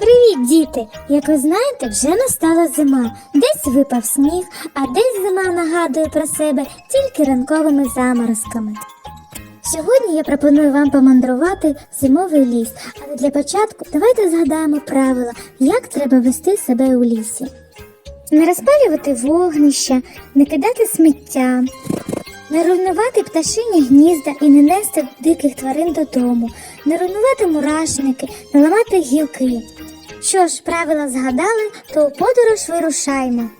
Привіт, діти! Як ви знаєте, вже настала зима. Десь випав сніг, а десь зима нагадує про себе тільки ранковими заморозками. Сьогодні я пропоную вам помандрувати в зимовий ліс, але для початку давайте згадаємо правила, як треба вести себе у лісі. Не розпалювати вогнища, не кидати сміття, не руйнувати пташині гнізда і не нести диких тварин додому, не руйнувати мурашники, не ламати гілки. Що ж, правила згадали, то у подорож вирушаймо.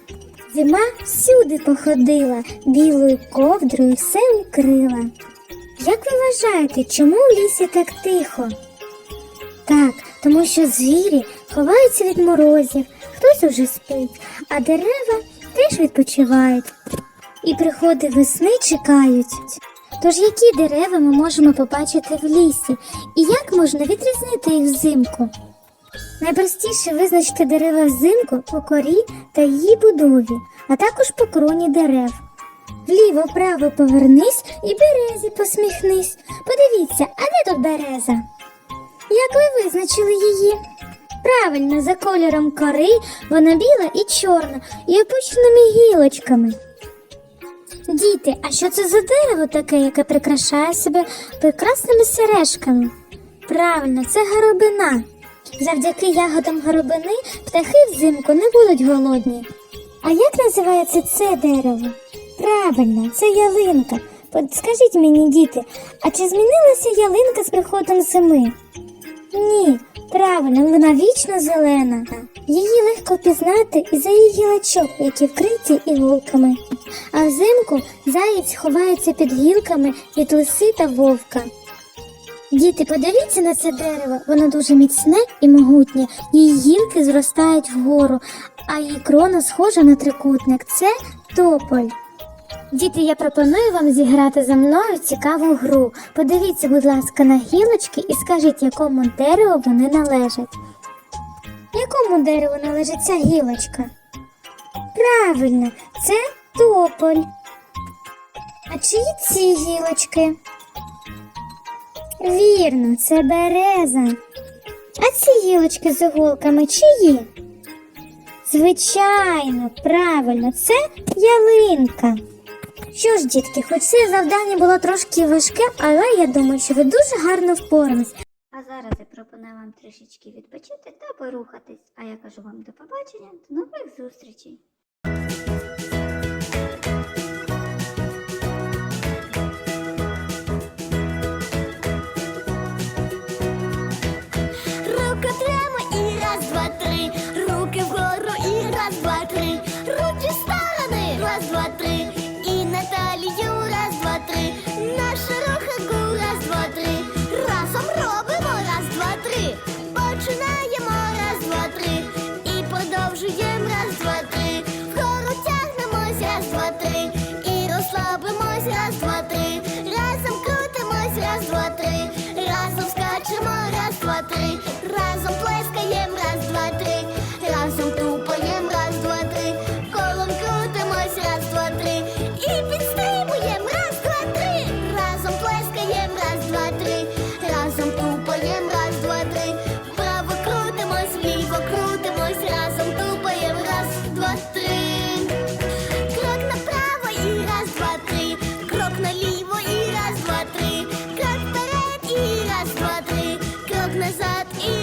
Зима всюди походила, білою ковдрою все укрила. Як ви вважаєте, чому в лісі так тихо? Так, тому що звірі ховаються від морозів, хтось уже спить, а дерева теж відпочивають. І приходи весни чекають. Тож які дерева ми можемо побачити в лісі, і як можна відрізнити їх взимку? Найпростіше визначити дерева взимку по корі та її будові, а також по кроні дерев. Вліво вправо повернись і березі посміхнись. Подивіться, а де тут береза? Як ви визначили її? Правильно, за кольором кори вона біла і чорна, і опущеними гілочками. Діти, а що це за дерево таке, яке прикрашає себе прекрасними сережками? Правильно, це горобина. Завдяки ягодам горобини птахи взимку не будуть голодні. А як називається це дерево? Правильно, це ялинка. Скажіть мені, діти, а чи змінилася ялинка з приходом зими? Ні, правильно, вона вічно зелена. Її легко пізнати із-за її гілочок, які вкриті іголками. А взимку заєць ховається під гілками від лиси та вовка. Діти, подивіться на це дерево, воно дуже міцне і могутнє. Її гілки зростають вгору, а її крона схожа на трикутник. Це тополь. Діти, я пропоную вам зіграти за мною цікаву гру. Подивіться, будь ласка, на гілочки і скажіть, якому дереву вони належать. Якому дереву належить ця гілочка? Правильно, це тополь. А чиї ці гілочки? Вірно, це береза. А ці гілочки з іголками чиї? Звичайно, правильно, це ялинка. Що ж, дітки, хоч це завдання було трошки важке, але я думаю, що ви дуже гарно впорались. А зараз я пропоную вам трішечки відпочити та порухатись. А я кажу вам до побачення, до нових зустрічей. раз, два, три. Крок назад і